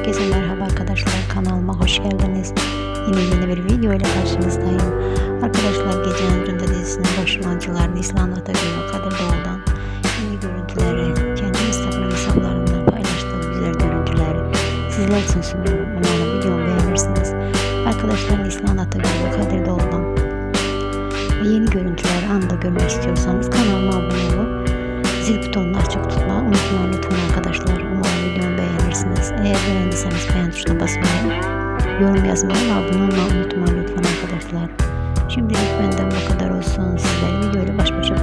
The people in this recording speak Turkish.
Herkese merhaba arkadaşlar kanalıma hoş geldiniz. Yine yeni bir video ile karşınızdayım. Arkadaşlar Gece Ömründe dizisinin başrolcıları Nislan Atagül ve Kadir Doğu'dan yeni görüntüleri kendi Instagram hesaplarından paylaştığı güzel görüntüleri sizler için sunuyorum. Umarım videomu beğenirsiniz. Arkadaşlar Nislan Atagül Kadir Doğu'dan yeni görüntüleri anında görmek istiyorsanız kanalıma abone beğendiyseniz beğen tuşuna basmayı, yorum yazmayı ve abone olmayı unutmayın lütfen arkadaşlar. Şimdilik benden bu kadar olsun. Sizleri videoyla baş başa.